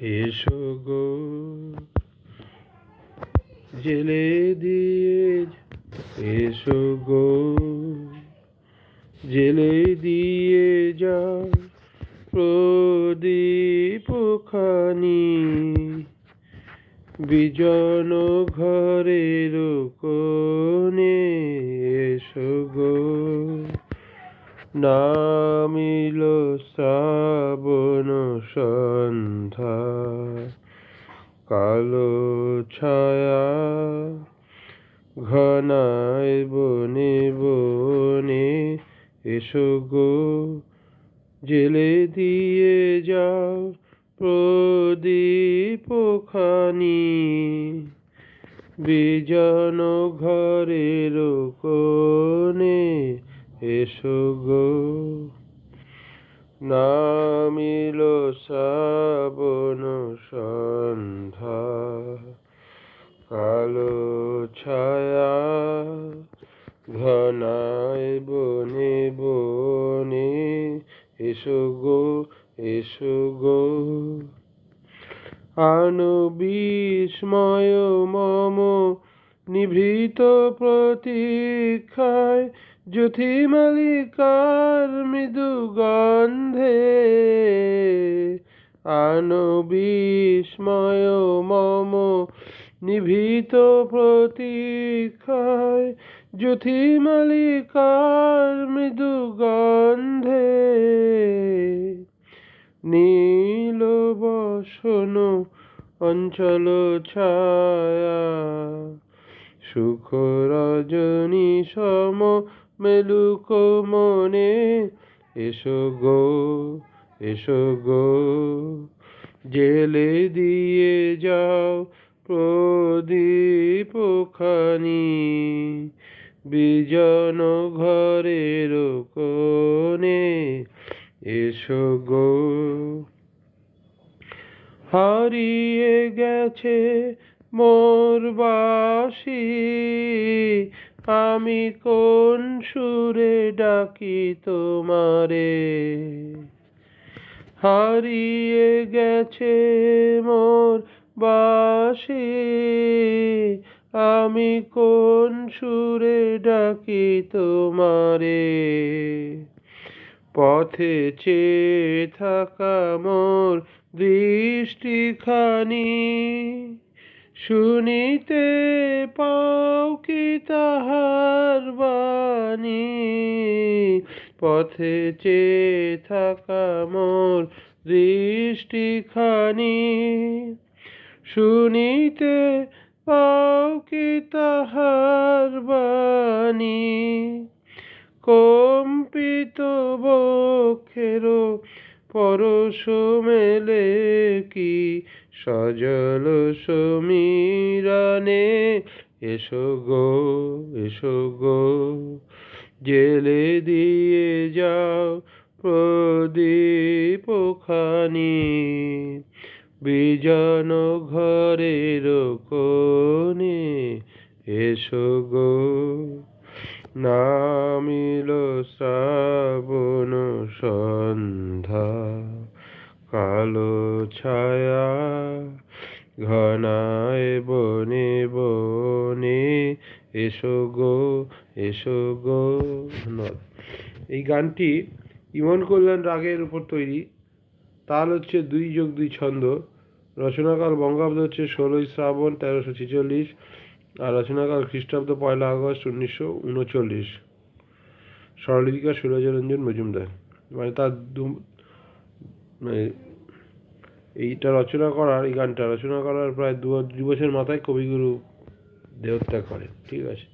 এসো গো। জেলে দিয়ে এসো গো। জেলে দিয়ে যাও প্রদীপ খানি। বিজন ঘরের কোণে নামিল শ্রাবণ সন্ধ্যা, কালো ছায়া ঘনায় বনে বনে এসো গো, জেলে দিয়ে যাও প্রদীপ খানি। বিজন ঘরের কোণে এসো গো। নামিল শ্রাবণ সন্ধ্যা, কালো ছায়া ঘনায় বনে বনে। এসো গো এসো গো। আনু বিস্ময় মম নিভৃত প্রতীক্ষায় জ্যোতি মালিকার মৃদু গন্ধে আনু বিস্ময় মম নিভৃত প্রতীক্ষায় জ্যোতি মালিকার মৃদু গন্ধে নীল বসন অঞ্চল ছায়া সুখ রজনী সম মেলুক মনে, এসো গো এসো গো, জেলে দিয়ে যাও প্রদীপ খানি, বিজন ঘরের কোণে এসো গো। হারিয়ে গেছে মোর বাসি আমি কোন সুরে ডাকি তোমারে? হারিয়ে গেছে মোর বাসি। আমি কোন সুরে ডাকি তোমারে? পথে চেয়ে থাকা মোর দৃষ্টিখানি। শুনিতে পাও কি তাহার বাণী? পথে চেয়ে থাকা মোর দৃষ্টিখানি। শুনিতে পাও কি তাহার বাণী? কম্পিত বক্ষের পরশ মেলে কি সজল সমীরণে এসো গো এসো গো, জেলে দিয়ে যাও প্রদীপ খানি। বিজন ঘরের কোণে এসো গো, নামিল শ্রাবণ সন্ধ্যা, কালো ছায়া বনে এসো গো এসো গো। এই গানটি ইমন কল্যাণ রাগের উপর তৈরি। তাল হচ্ছে দুই যোগ দুই ছন্দ। রচনাকাল বঙ্গাব্দ হচ্ছে ষোলোই শ্রাবণ তেরোশো ছেচল্লিশ আর রচনাকাল খ্রিস্টাব্দ পয়লা আগস্ট উনিশশো উনচল্লিশ। স্বরলিপিকা সুরজরঞ্জন মজুমদার। মানে তার দু মানে এইটা রচনা করার, এই গানটা রচনা করার প্রায় দু দু বছর মাথায় কবিগুরু দেহত্যাগ করে ঠিক আছে?